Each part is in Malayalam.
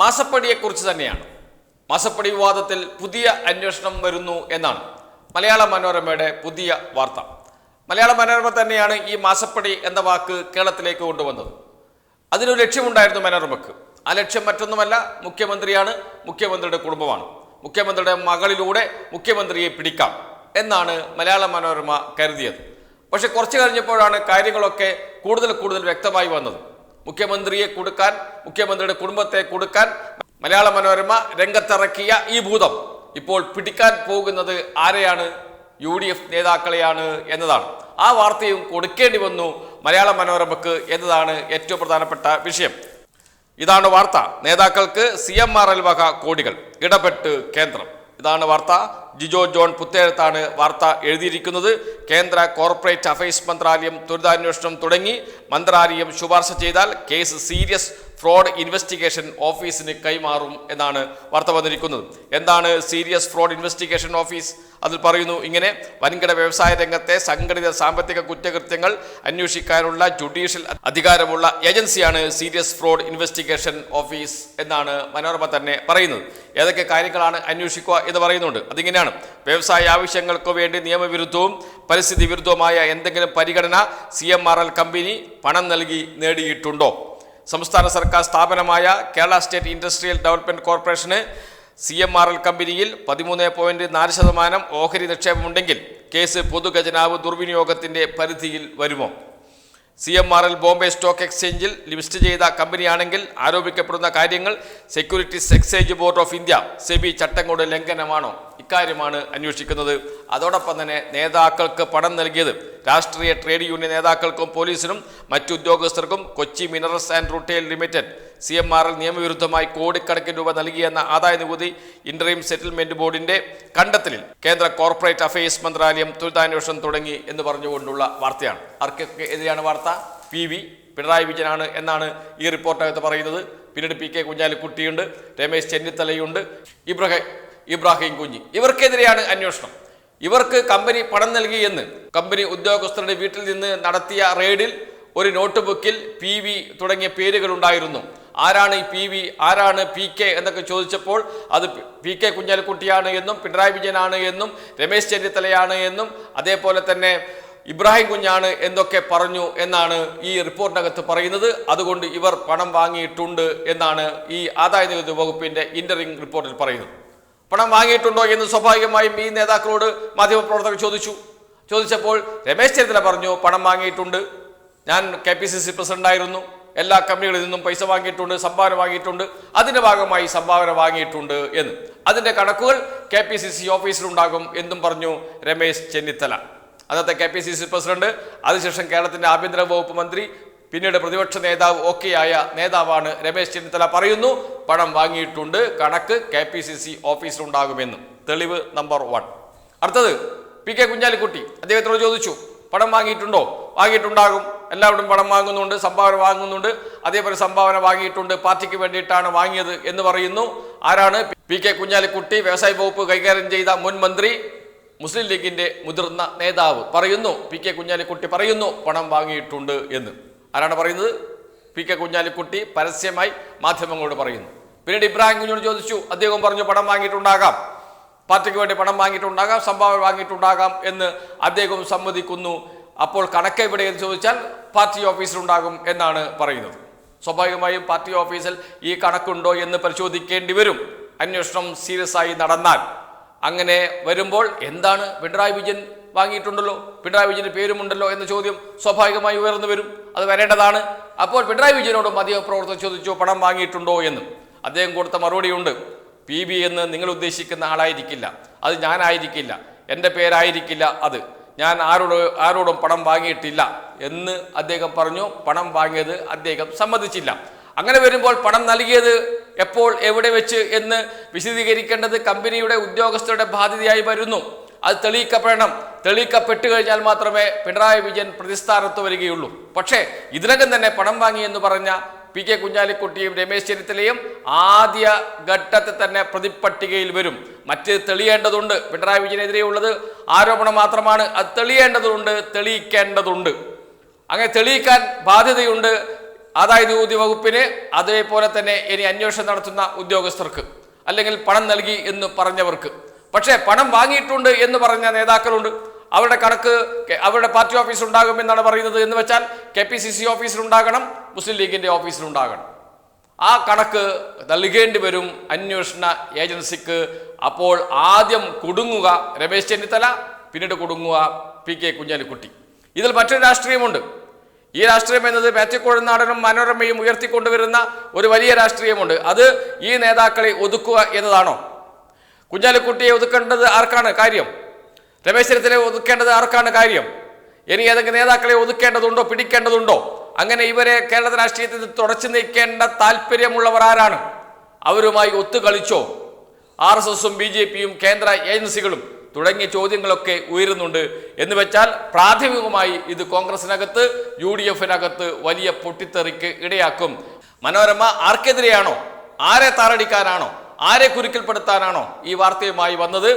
മാസപ്പടിയെക്കുറിച്ച് തന്നെയാണ്. മാസപ്പടി വിവാദത്തിൽ പുതിയ അന്വേഷണം വരുന്നു എന്നാണ് മലയാള മനോരമയുടെ പുതിയ വാർത്ത. മലയാള മനോരമ തന്നെയാണ് ഈ മാസപ്പടി എന്ന വാക്ക് കേരളത്തിലേക്ക് കൊണ്ടുവന്നത്. അതിനൊരു ലക്ഷ്യമുണ്ടായിരുന്നു മനോരമയ്ക്ക് ആ ലക്ഷ്യം മറ്റൊന്നുമല്ല മുഖ്യമന്ത്രിയാണ് മുഖ്യമന്ത്രിയുടെ കുടുംബമാണ്. മുഖ്യമന്ത്രിയുടെ മകളിലൂടെ മുഖ്യമന്ത്രിയെ പിടിക്കാം എന്നാണ് മലയാള മനോരമ കരുതിയത്. പക്ഷെ കുറച്ച് കഴിഞ്ഞപ്പോഴാണ് കാര്യങ്ങളൊക്കെ കൂടുതൽ കൂടുതൽ വ്യക്തമായി വന്നത്. മുഖ്യമന്ത്രിയെ കൊടുക്കാൻ മുഖ്യമന്ത്രിയുടെ കുടുംബത്തെ കൊടുക്കാൻ മലയാള മനോരമ രംഗത്തിറക്കിയ ഈ ഭൂതം ഇപ്പോൾ പിടിക്കാൻ പോകുന്നത് ആരെയാണ്? യു ഡി എഫ് നേതാക്കളെയാണ് എന്നതാണ്. ആ വാർത്തയും കൊടുക്കേണ്ടി വന്നു മലയാള മനോരമക്ക് എന്നതാണ് ഏറ്റവും പ്രധാനപ്പെട്ട വിഷയം. ഇതാണ് വാർത്ത. നേതാക്കൾക്ക് സി എം ആർ എൽ വക കോടികൾ. ഇടപെട്ട് കേന്ദ്രം. ഇതാണ് വാർത്ത. ജിജോ ജോൺ പുത്തേഴത്താണ് വാർത്ത എഴുതിയിരിക്കുന്നത്. കേന്ദ്ര കോർപ്പറേറ്റ് അഫയേഴ്സ് മന്ത്രാലയം ദുരിതാന്വേഷണം തുടങ്ങി. മന്ത്രാലയം ശുപാർശ ചെയ്താൽ കേസ് സീരിയസ് ഫ്രോഡ് ഇൻവെസ്റ്റിഗേഷൻ ഓഫീസിന് കൈമാറും എന്നാണ് വാർത്ത വന്നിരിക്കുന്നത്. എന്താണ് സീരിയസ് ഫ്രോഡ് ഇൻവെസ്റ്റിഗേഷൻ ഓഫീസ് അതിൽ പറയുന്നു ഇങ്ങനെ വൻകിട വ്യവസായ രംഗത്തെ സംഘടിത സാമ്പത്തിക കുറ്റകൃത്യങ്ങൾ അന്വേഷിക്കാനുള്ള ജുഡീഷ്യൽ അധികാരമുള്ള ഏജൻസിയാണ് സീരിയസ് ഫ്രോഡ് ഇൻവെസ്റ്റിഗേഷൻ ഓഫീസ് എന്നാണ് മനോരമ തന്നെ പറയുന്നത്. ഏതൊക്കെ കാര്യങ്ങളാണ് അന്വേഷിക്കുക എന്ന് പറയുന്നുണ്ട്. അതിങ്ങനെയാണ്. വ്യവസായ ആവശ്യങ്ങൾക്ക് വേണ്ടി നിയമവിരുദ്ധവും പരിസ്ഥിതി വിരുദ്ധവുമായ എന്തെങ്കിലും പരിഗണന സി കമ്പനി പണം നൽകി നേടിയിട്ടുണ്ടോ? സംസ്ഥാന സർക്കാർ സ്ഥാപനമായ കേരള സ്റ്റേറ്റ് ഇൻഡസ്ട്രിയൽ ഡെവലപ്മെന്റ് കോർപ്പറേഷന് സി എം ആർ എൽ കമ്പനിയിൽ പതിമൂന്ന് പോയിന്റ് നാല് ശതമാനം ഓഹരി നിക്ഷേപമുണ്ടെങ്കിൽ കേസ് പൊതുഖജനാവ് ദുർവിനിയോഗത്തിന്റെ പരിധിയിൽ വരുമോ? C M R L Bombay stock എക്സ്ചേഞ്ചിൽ ലിസ്റ്റ് ചെയ്ത കമ്പനിയാണെങ്കിൽ ആരോപിക്കപ്പെടുന്ന കാര്യങ്ങൾ Securities Exchange Board of India SEBI ചട്ടങ്ങളുടെ ലംഘനമാണോ? ഇക്കാര്യമാണ് അന്വേഷിക്കുന്നത്. അതോടൊപ്പം തന്നെ നേതാക്കൾക്ക് പണം നൽകിയത് രാഷ്ട്രീയ ട്രേഡ് യൂണിയൻ നേതാക്കൾക്കും പോലീസിനും മറ്റു ഉദ്യോഗസ്ഥർക്കും Kochi minerals and rutile limited C M R L നിയമവിരുദ്ധമായി കോടിക്കണക്കിന് രൂപ നൽകിയെന്ന ആദായ നികുതി ഇന്റർം സെറ്റിൽമെന്റ് ബോർഡിന്റെ കണ്ടെത്തലിൽ കേന്ദ്ര കോർപ്പറേറ്റ് അഫയേഴ്സ് മന്ത്രാലയം തൊഴിലാന്വേഷണം തുടങ്ങി എന്ന് പറഞ്ഞുകൊണ്ടുള്ള വാർത്തയാണ്. ആർക്കൊക്കെ എതിരെയാണ് വാർത്ത? പി വി പിണറായി വിജയനാണ് എന്നാണ് ഈ റിപ്പോർട്ടകത്ത് പറയുന്നത്. പിന്നീട് പി കെ കുഞ്ഞാലിക്കുട്ടിയുണ്ട്. രമേശ് ചെന്നിത്തലയുണ്ട്. ഇബ്രാഹിം ഇബ്രാഹിം കുഞ്ഞി. ഇവർക്കെതിരെയാണ് അന്വേഷണം. ഇവർക്ക് കമ്പനി പണം നൽകി എന്ന് കമ്പനി ഉദ്യോഗസ്ഥരുടെ വീട്ടിൽ നിന്ന് നടത്തിയ റെയ്ഡിൽ ഒരു നോട്ട് ബുക്കിൽ പി വി തുടങ്ങിയ പേരുകൾ ഉണ്ടായിരുന്നു. ആരാണ് ഈ പി വി ആരാണ് പി കെ എന്നൊക്കെ ചോദിച്ചപ്പോൾ അത് പി കെ കുഞ്ഞാലിക്കുട്ടിയാണ് എന്നും പിണറായി വിജയനാണ് എന്നും രമേശ് ചെന്നിത്തലയാണ് എന്നും അതേപോലെ തന്നെ ഇബ്രാഹിം കുഞ്ഞാണ് എന്തൊക്കെ പറഞ്ഞു എന്നാണ് ഈ റിപ്പോർട്ടിനകത്ത് പറയുന്നത്. അതുകൊണ്ട് ഇവർ പണം വാങ്ങിയിട്ടുണ്ട് എന്നാണ് ഈ ആദായ നികുതി വകുപ്പിന്റെ ഇന്ററിംഗ് റിപ്പോർട്ടിൽ പറയുന്നത്. പണം വാങ്ങിയിട്ടുണ്ടോ എന്ന് സ്വാഭാവികമായും ഈ നേതാക്കളോട് മാധ്യമപ്രവർത്തകർ ചോദിച്ചു. ചോദിച്ചപ്പോൾ രമേശ് ചെന്നിത്തല പറഞ്ഞു പണം വാങ്ങിയിട്ടുണ്ട്. ഞാൻ കെ പി സി സി പ്രസിഡന്റായിരുന്നു. എല്ലാ കമ്പനികളിൽ നിന്നും പൈസ വാങ്ങിയിട്ടുണ്ട് സംഭാവന വാങ്ങിയിട്ടുണ്ട്. അതിന്റെ ഭാഗമായി സംഭാവന വാങ്ങിയിട്ടുണ്ട് എന്ന്. അതിന്റെ കണക്കുകൾ കെ പി സി സി ഓഫീസിലുണ്ടാകും എന്നും പറഞ്ഞു രമേശ് ചെന്നിത്തല. അന്നത്തെ K P C C president അതിനുശേഷം കേരളത്തിന്റെ ആഭ്യന്തര വകുപ്പ് മന്ത്രി പിന്നീട് പ്രതിപക്ഷ നേതാവ് ഒക്കെയായ നേതാവാണ് രമേശ് ചെന്നിത്തല പറയുന്നു. പണം വാങ്ങിയിട്ടുണ്ട്. കണക്ക് കെ പി സി സി ഓഫീസിലുണ്ടാകുമെന്നും. തെളിവ് നമ്പർ വൺ. അടുത്തത് പി കെ കുഞ്ഞാലിക്കുട്ടി. അദ്ദേഹത്തോട് ചോദിച്ചു പണം വാങ്ങിയിട്ടുണ്ടോ? വാങ്ങിയിട്ടുണ്ടാകും. എല്ലാവരും പണം വാങ്ങുന്നുണ്ട്. സംഭാവന വാങ്ങുന്നുണ്ട്. അതേപോലെ സംഭാവന വാങ്ങിയിട്ടുണ്ട്. പാർട്ടിക്ക് വേണ്ടിയിട്ടാണ് വാങ്ങിയത് എന്ന് പറയുന്നു. ആരാണ്? പി കെ കുഞ്ഞാലിക്കുട്ടി വ്യവസായ വകുപ്പ് കൈകാര്യം ചെയ്ത മുൻ മന്ത്രി മുസ്ലിം ലീഗിന്റെ മുതിർന്ന നേതാവ് പറയുന്നു. പി കെ കുഞ്ഞാലിക്കുട്ടി പറയുന്നു പണം വാങ്ങിയിട്ടുണ്ട് എന്ന്. ആരാണ് പറയുന്നത്? പി കെ കുഞ്ഞാലിക്കുട്ടി പരസ്യമായി മാധ്യമങ്ങളോട് പറയുന്നു. പിന്നീട് ഇബ്രാഹിം കുഞ്ഞോട് ചോദിച്ചു അദ്ദേഹം പറഞ്ഞു പണം വാങ്ങിയിട്ടുണ്ടാകാം. പാർട്ടിക്ക് വേണ്ടി പണം വാങ്ങിയിട്ടുണ്ടാകാം സംഭാവന വാങ്ങിയിട്ടുണ്ടാകാം എന്ന് അദ്ദേഹം സമ്മതിക്കുന്നു. അപ്പോൾ കണക്ക് എവിടെ എന്ന് ചോദിച്ചാൽ പാർട്ടി ഓഫീസിലുണ്ടാകും എന്നാണ് പറയുന്നത്. സ്വാഭാവികമായും പാർട്ടി ഓഫീസിൽ ഈ കണക്കുണ്ടോ എന്ന് പരിശോധിക്കേണ്ടി വരും. അന്വേഷണം സീരിയസ് ആയി നടന്നാൽ. അങ്ങനെ വരുമ്പോൾ എന്താണ് പിണറായി വിജയൻ വാങ്ങിയിട്ടുണ്ടല്ലോ? പിണറായി വിജയന്റെ പേരുമുണ്ടല്ലോ എന്ന ചോദ്യം സ്വാഭാവികമായി ഉയർന്നു വരും. അത് വരേണ്ടതാണ്. അപ്പോൾ പിണറായി വിജയനോട് മാധ്യമപ്രവർത്തകർ ചോദിച്ചോ പണം വാങ്ങിയിട്ടുണ്ടോ? എന്ന്. അദ്ദേഹം കൊടുത്ത മറുപടിയുണ്ട് പി. ബി. എന്ന് നിങ്ങൾ ഉദ്ദേശിക്കുന്ന ആളായിരിക്കില്ല. അത് ഞാനായിരിക്കില്ല. എന്റെ പേരായിരിക്കില്ല അത്. ഞാൻ ആരോട് ആരോടും പണം വാങ്ങിയിട്ടില്ല. എന്ന് അദ്ദേഹം പറഞ്ഞു. പണം വാങ്ങിയത് അദ്ദേഹം സമ്മതിച്ചില്ല. അങ്ങനെ വരുമ്പോൾ പണം നൽകിയത് എപ്പോൾ എവിടെ വെച്ച് എന്ന് വിശദീകരിക്കേണ്ടത് കമ്പനിയുടെ ഉദ്യോഗസ്ഥരുടെ ബാധ്യതയായി വരുന്നു. അത് തെളിയിക്കപ്പെടണം. തെളിയിക്കപ്പെട്ടു കഴിഞ്ഞാൽ മാത്രമേ പിണറായി വിജയൻ പ്രതിസ്ഥാനത്ത് വരികയുള്ളൂ. പക്ഷേ ഇതിനകം തന്നെ പണം വാങ്ങി എന്ന് പറഞ്ഞ പി കെ കുഞ്ഞാലിക്കുട്ടിയും രമേശ് ചെന്നിത്തലയും ആദ്യ ഘട്ടത്തിൽ തന്നെ പ്രതിപ്പട്ടികയിൽ വരും. മറ്റ് തെളിയേണ്ടതുണ്ട് പിണറായി വിജയനെതിരെയുള്ളത്. ആരോപണം മാത്രമാണ്. അത് തെളിയേണ്ടതുണ്ട് തെളിയിക്കേണ്ടതുണ്ട്. അങ്ങനെ തെളിയിക്കാൻ ബാധ്യതയുണ്ട് ആദായ നികുതി വകുപ്പിന്. അതേപോലെ തന്നെ ഇനി അന്വേഷണം നടത്തുന്ന ഉദ്യോഗസ്ഥർക്ക്. അല്ലെങ്കിൽ പണം നൽകി എന്ന് പറഞ്ഞവർക്ക്. പക്ഷേ പണം വാങ്ങിയിട്ടുണ്ട് എന്ന് പറഞ്ഞ നേതാക്കളുണ്ട്. അവരുടെ കണക്ക് അവരുടെ പാർട്ടി ഓഫീസിൽ ഉണ്ടാകുമെന്നാണ് പറയുന്നത് എന്ന് വെച്ചാൽ കെ പി സി സി ഓഫീസിലുണ്ടാകണം മുസ്ലിം ലീഗിന്റെ ഓഫീസിലുണ്ടാകണം ആ കണക്ക് നൽകേണ്ടി വരും അന്വേഷണ ഏജൻസിക്ക്. അപ്പോൾ ആദ്യം കുടുങ്ങുക രമേശ് ചെന്നിത്തല പിന്നീട് കുടുങ്ങുക പി കെ കുഞ്ഞാലിക്കുട്ടി. ഇതിൽ മറ്റൊരു രാഷ്ട്രീയമുണ്ട്. ഈ രാഷ്ട്രീയം എന്നത് പേച്ചക്കോഴനാടനും മനോരമയും ഉയർത്തിക്കൊണ്ടുവരുന്ന ഒരു വലിയ രാഷ്ട്രീയമുണ്ട്. അത് ഈ നേതാക്കളെ ഒതുക്കുക എന്നതാണോ? കുഞ്ഞാലിക്കുട്ടിയെ ഒതുക്കേണ്ടത് ആർക്കാണ് കാര്യം? രമേശ് ചെന്നിത്തലയെ ഒതുക്കേണ്ടത് ആർക്കാണ് കാര്യം? ഇനി ഏതെങ്കിലും നേതാക്കളെ ഒതുക്കേണ്ടതുണ്ടോ പിടിക്കേണ്ടതുണ്ടോ? അങ്ങനെ ഇവരെ കേരള രാഷ്ട്രീയത്തിൽ തുടച്ചു നീക്കേണ്ട താല്പര്യമുള്ളവർ ആരാണ്? അവരുമായി ഒത്തുകളിച്ചോ? ആർ എസ് എസും ബി ജെ പിയും കേന്ദ്ര ഏജൻസികളും തുടങ്ങിയ ചോദ്യങ്ങളൊക്കെ ഉയരുന്നുണ്ട് എന്ന് വെച്ചാൽ പ്രാഥമികമായി ഇത് കോൺഗ്രസിനകത്ത് യു ഡി എഫിനകത്ത് വലിയ പൊട്ടിത്തെറിക്ക് ഇടയാക്കും. മനോരമ ആർക്കെതിരെയാണോ? ആരെ താറടിക്കാനാണോ? ആരെ കുരുക്കിൽപ്പെടുത്താനാണോ ഈ വാർത്തയുമായി വന്നത്?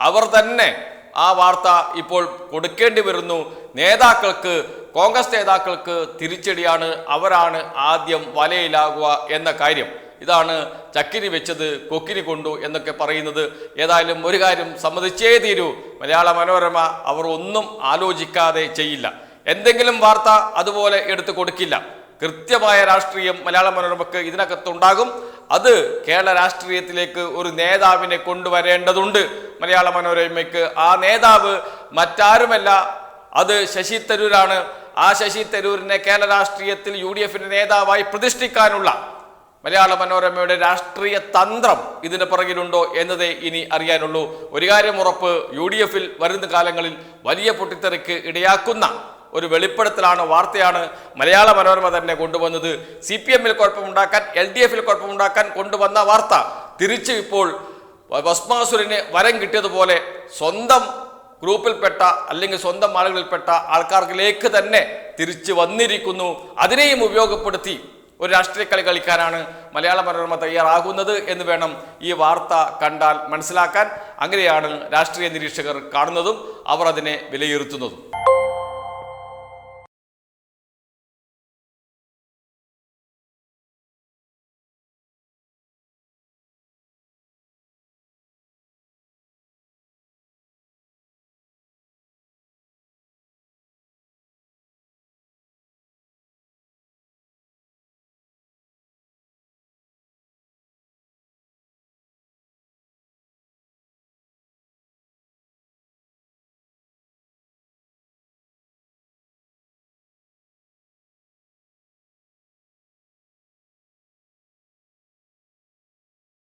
അവർ തന്നെ ആ വാർത്ത ഇപ്പോൾ കൊടുക്കേണ്ടി വരുന്നു. നേതാക്കൾക്ക് കോൺഗ്രസ് നേതാക്കൾക്ക് തിരിച്ചടിയാണ് അവരാണ് ആദ്യം വലയിലാകുക എന്ന കാര്യം. ഇതാണ് ചക്കിരി വെച്ചത് കൊക്കിരി കൊണ്ടു എന്നൊക്കെ പറയുന്നത്. ഏതായാലും ഒരു കാര്യം സമ്മതിച്ചേ തീരൂ. മലയാള മനോരമ അവർ ഒന്നും ആലോചിക്കാതെ ചെയ്യില്ല. എന്തെങ്കിലും വാർത്ത അതുപോലെ എടുത്തു കൊടുക്കില്ല. കൃത്യമായ രാഷ്ട്രീയം മലയാള മനോരമക്ക് ഇതിനകത്തുണ്ടാകും. അത് കേരള രാഷ്ട്രീയത്തിലേക്ക് ഒരു നേതാവിനെ കൊണ്ടുവരേണ്ടതുണ്ട്. മലയാള മനോരമയ്ക്ക് ആ നേതാവ് മറ്റാരുമല്ല അത് ശശി തരൂരാണ്. ആ ശശി തരൂരിനെ കേരള രാഷ്ട്രീയത്തിൽ യു ഡി എഫിന്റെ നേതാവായി പ്രതിഷ്ഠിക്കാനുള്ള മലയാള മനോരമയുടെ രാഷ്ട്രീയ തന്ത്രം ഇതിന് പുറകിലുണ്ടോ എന്നതേ ഇനി അറിയാനുള്ളൂ. ഒരു കാര്യം ഉറപ്പ് യു ഡി എഫിൽ വരുന്ന കാലങ്ങളിൽ വലിയ പൊട്ടിത്തെറിക്ക് ഇടയാക്കുന്ന ഒരു വെളിപ്പെടുത്തലാണ് വാർത്തയാണ് മലയാള മനോരമ തന്നെ കൊണ്ടുവന്നത്. സി പി എമ്മിൽ കുഴപ്പമുണ്ടാക്കാൻ എൽ ഡി എഫിൽ കുഴപ്പമുണ്ടാക്കാൻ കൊണ്ടുവന്ന വാർത്ത. തിരിച്ചു ഇപ്പോൾ ഭസ്മാസുരന് വരം കിട്ടിയതുപോലെ സ്വന്തം ഗ്രൂപ്പിൽപ്പെട്ട അല്ലെങ്കിൽ സ്വന്തം ആളുകളിൽപ്പെട്ട ആൾക്കാർക്കിലേക്ക് തന്നെ തിരിച്ചു വന്നിരിക്കുന്നു. അതിനെയും ഉപയോഗപ്പെടുത്തി ഒരു രാഷ്ട്രീയ കളി കളിക്കാനാണ് മലയാള മനോരമ തയ്യാറാകുന്നത് എന്ന് വേണം ഈ വാർത്ത കണ്ടാൽ മനസ്സിലാക്കാൻ. അങ്ങനെയാണ് രാഷ്ട്രീയ നിരീക്ഷകർ കാണുന്നതും അവർ അതിനെ വിലയിരുത്തുന്നതും.